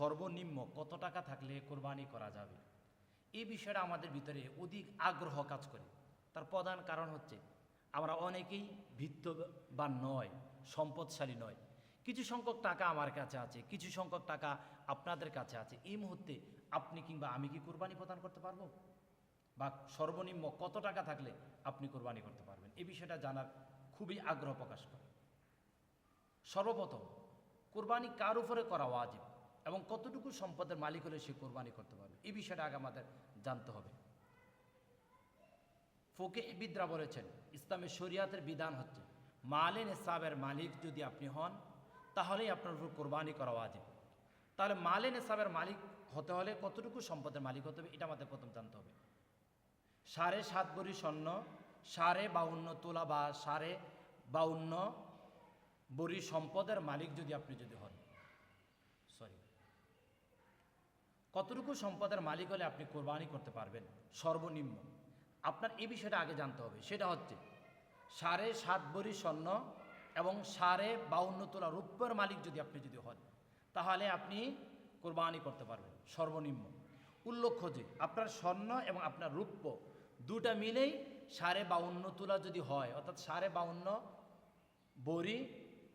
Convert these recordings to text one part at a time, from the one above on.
সর্বনিম্ন কত টাকা থাকলে কোরবানি করা যাবে? এই বিষয়টা আমাদের ভিতরে অধিক আগ্রহ কাজ করে। তার প্রধান কারণ হচ্ছে, আমরা অনেকেই ভিত্তবান নয়, সম্পদশালী নয়। কিছু সংখ্যক টাকা আমার কাছে আছে, কিছু সংখ্যক টাকা আপনাদের কাছে আছে। এই মুহূর্তে আপনি কিংবা আমি কি কোরবানি প্রদান করতে পারব? বা সর্বনিম্ন কত টাকা থাকলে আপনি কোরবানি করতে পারবেন? এই বিষয়টা জানার খুবই আগ্রহ প্রকাশ করে। সর্বপ্রথম, কোরবানি কার উপরে করা ওয়াজিব? এবং কতটুকু সম্পদের মালিক হলে সে কোরবানি করতে পারবে? এই বিষয়টা আগে আমাদের জানতে হবে। ফোকে বিদ্রা বলেছেন ইসলামের শরিয়াতের বিধান হচ্ছে মালে নেসাবের মালিক যদি আপনি হন, তাহলেই আপনার উপর কোরবানি করা ওয়াজিব। তাহলে মালে নেসাবের মালিক হতে হলে কতটুকু সম্পদের মালিক হতে হবে, এটা আমাদের প্রথম জানতে হবে। সাড়ে সাত বড়ি স্বর্ণ, সাড়ে বাউন্ন তোলা বা সাড়ে বাউন্ন বড়ি সম্পদের মালিক যদি আপনি যদি হন কতটুকু সম্পদের মালিক হলে আপনি কোরবানি করতে পারবেন? সর্বনিম্ন। আপনার এই বিষয়টা আগে জানতে হবে। সেটা হচ্ছে, সাড়ে সাত বড়ি স্বর্ণ এবং সাড়ে বাউন্ন তোলা রূপের মালিক যদি আপনি যদি হন, তাহলে আপনি কোরবানি করতে পারবেন। সর্বনিম্ন। উল্লেখ্য যে, আপনার স্বর্ণ এবং আপনার রূপ্য দুটা মিলেই সাড়ে বাউন্ন তোলা যদি হয়, অর্থাৎ সাড়ে বাউন্ন বড়ি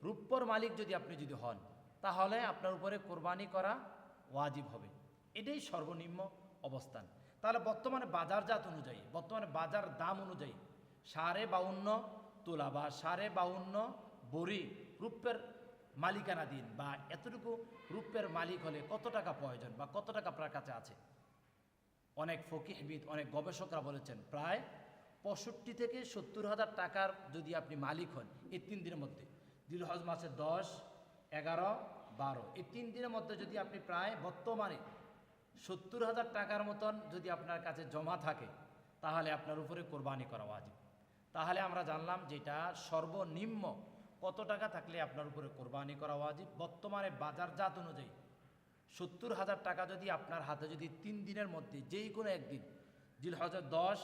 রূপ্যর মালিক যদি আপনি যদি হন, তাহলে আপনার উপরে কোরবানি করা ওয়াজিব হবে। এটাই সর্বনিম্ন অবস্থান। তাহলে বর্তমানে বাজারজাত অনুযায়ী, বর্তমানে বাজার দাম অনুযায়ী সাড়ে বাউন্ন তোলা বা সাড়ে বাউন্ন বড়ি রূপের মালিকানা দিন বা এতটুকু রূপের মালিক হলে কত টাকা প্রয়োজন বা কত টাকা আপনার কাছে আছে? অনেক ফকিহবিদ অনেক গবেষকরা বলেছেন, প্রায় পঁয়ষট্টি থেকে সত্তর হাজার টাকার যদি আপনি মালিক হন এই তিন দিনের মধ্যে, দিলহজ মাসে দশ, এগারো, বারো, এই তিন দিনের মধ্যে যদি আপনি প্রায় বর্তমানে সত্তর হাজার টাকার মতন যদি আপনার কাছে জমা থাকে, তাহলে আপনার উপরে কোরবানি করা ওয়াজিব। তাহলে আমরা জানলাম যেটা সর্বনিম্ন কত টাকা থাকলে আপনার উপরে কোরবানি করা ওয়াজিব। বর্তমানে বাজারজাত অনুযায়ী সত্তর হাজার টাকা যদি আপনার হাতে যদি তিন দিনের মধ্যে যেই কোনো একদিন জিল হাজার দশ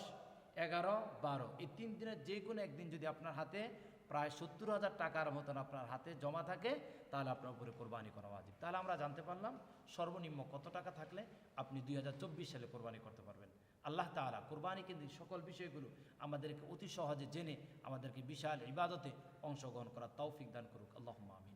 এগারো, বারো। এই তিন দিনের যে কোনো একদিন যদি আপনার হাতে প্রায় সত্তর হাজার টাকার মতন আপনার হাতে জমা থাকে, তাহলে আপনার উপরে কোরবানি করা উচিত তাহলে আমরা জানতে পারলাম সর্বনিম্ন কত টাকা থাকলে আপনি দুই হাজার চব্বিশ সালে কোরবানি করতে পারবেন। আল্লাহ তাআলা কোরবানি কেন্দ্রিক সকল বিষয়গুলো আমাদেরকে অতি সহজে জেনে আমাদেরকে বিশাল ইবাদতে অংশগ্রহণ করার তৌফিক দান করুক। আল্লাহ আমি